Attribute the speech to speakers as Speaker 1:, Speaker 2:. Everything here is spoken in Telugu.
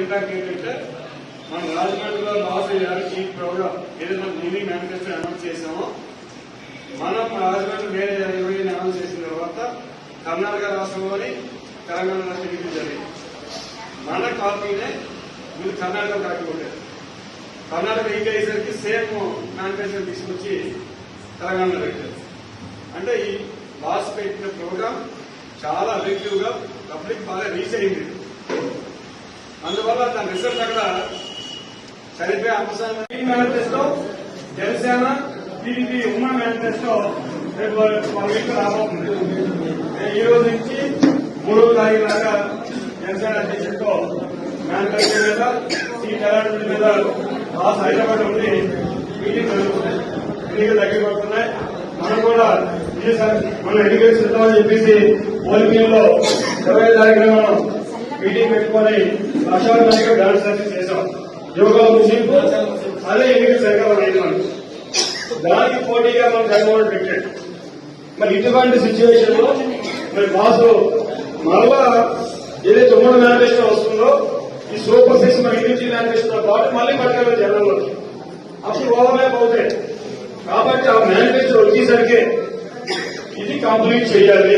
Speaker 1: ఇంపాక్ట్ ఏంటంటే మన రాజమండ్రిలో లాస్ అయ్యారు. ఈ ప్రోగ్రామ్ ఏదైతే మినీ మేనిఫెస్టో అనౌన్స్ చేసామో మనం రాజమండ్రి వేరే ఎవరైనా అనౌన్స్ చేసిన తర్వాత కర్ణాటక రాష్ట్రంలోని తెలంగాణ రాష్ట్రం ఎన్నికలు జరిగింది? మన కాపీనే మీరు కర్ణాటక కాపీ కొట్టారు. కర్ణాటక ఎన్నిక అయ్యేసరికి సేమ్ మేనిఫెస్టో తీసుకొచ్చి తెలంగాణలో పెట్టారు. అంటే ఈ లాస్ పెట్టిన ప్రోగ్రామ్ చాలా అఫెక్టివ్గా పబ్లిక్ బాగా రీచ్ అయింది. అందువల్ల దాని రిజల్ట్ అక్కడ చనిపోయే అంశాన్ని మేనిఫెస్టో జనసేన టీడీపీ ఉమ్మడి మేనిఫెస్టో రేపు మన వీక్ రాబోతుంది. ఈ రోజు నుంచి మూడో తారీఖు దాకా జనసేన అధ్యక్షుడితో మేనిఫెస్టో మీద ఈ అలాట్మెంట్ మీద రాష్ట్ర హైదరాబాద్ ఉండి మీటింగ్ జరుగుతుంది ఎన్నికలు దగ్గర పడుతున్నాయి మనం కూడా ఈసారి మనం ఎన్నికలు సిద్ధమని చెప్పేసి ఓలిపియంలో ఇరవై తారీఖున మనం మీటింగ్ పెట్టుకొని లక్షల మందికి డాన్స్ సర్వీస్ చేశాం. యోగా ముగింపు అదే ఎన్నికలు సరిగ్గా మనం దానికి పోటీగా మనం జగన్మోహన్ పెట్టాడు. మరి ఇటువంటి సిచ్యువేషన్లో మరి బాసు మరలా ఏదైతే ఉమ్మడి మేనిఫెస్టో వస్తుందో ఈ సూపర్ సిక్స్ మరి ఇంటి మేనిఫెస్టో పాటు మళ్ళీ పట్టుకెళ్ళి జనంలో అప్పుడు ఓవర్లాప్ అవుతాయి కాబట్టి ఆ మేనిఫెస్టో వచ్చేసరికి ఇది కంప్లీట్ చేయాలి.